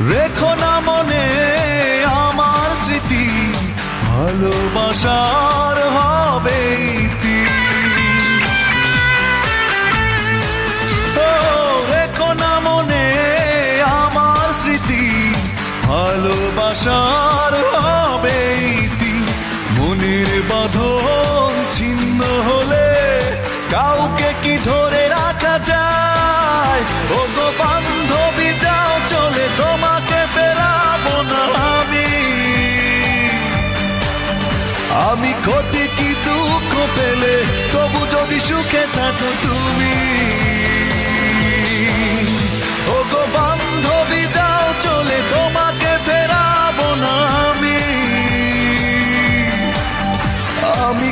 রেখো না মনে আমার স্মৃতি, ভালোবাসার হবে। রেখো না মনে আমার স্মৃতি, ভালোবাসার হবে। মনের বাঁধন আমি ক্ষতি কি দুঃখ পেলে তবু যদি সুখে থাকো তুমি? ও গো বান্ধবী, যাও চলে, তোমাকে ফেরাবো না আমি। আমি